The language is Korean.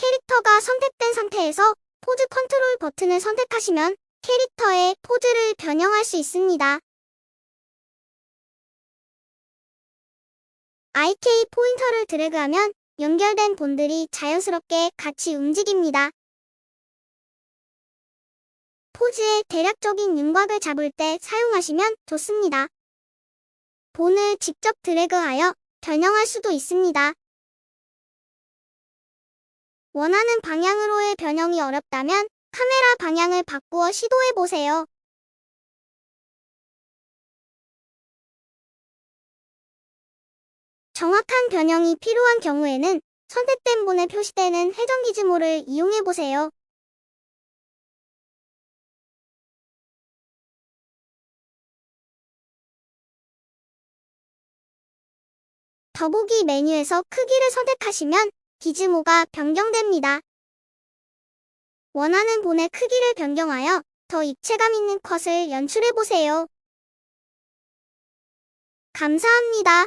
캐릭터가 선택된 상태에서 포즈 컨트롤 버튼을 선택하시면 캐릭터의 포즈를 변형할 수 있습니다. IK 포인터를 드래그하면 연결된 본들이 자연스럽게 같이 움직입니다. 포즈의 대략적인 윤곽을 잡을 때 사용하시면 좋습니다. 본을 직접 드래그하여 변형할 수도 있습니다. 원하는 방향으로의 변형이 어렵다면 카메라 방향을 바꾸어 시도해 보세요. 정확한 변형이 필요한 경우에는 선택된 본에 표시되는 회전 기즈모를 이용해 보세요. 더보기 메뉴에서 크기를 선택하시면 기즈모가 변경됩니다. 원하는 본의 크기를 변경하여 더 입체감 있는 컷을 연출해보세요. 감사합니다.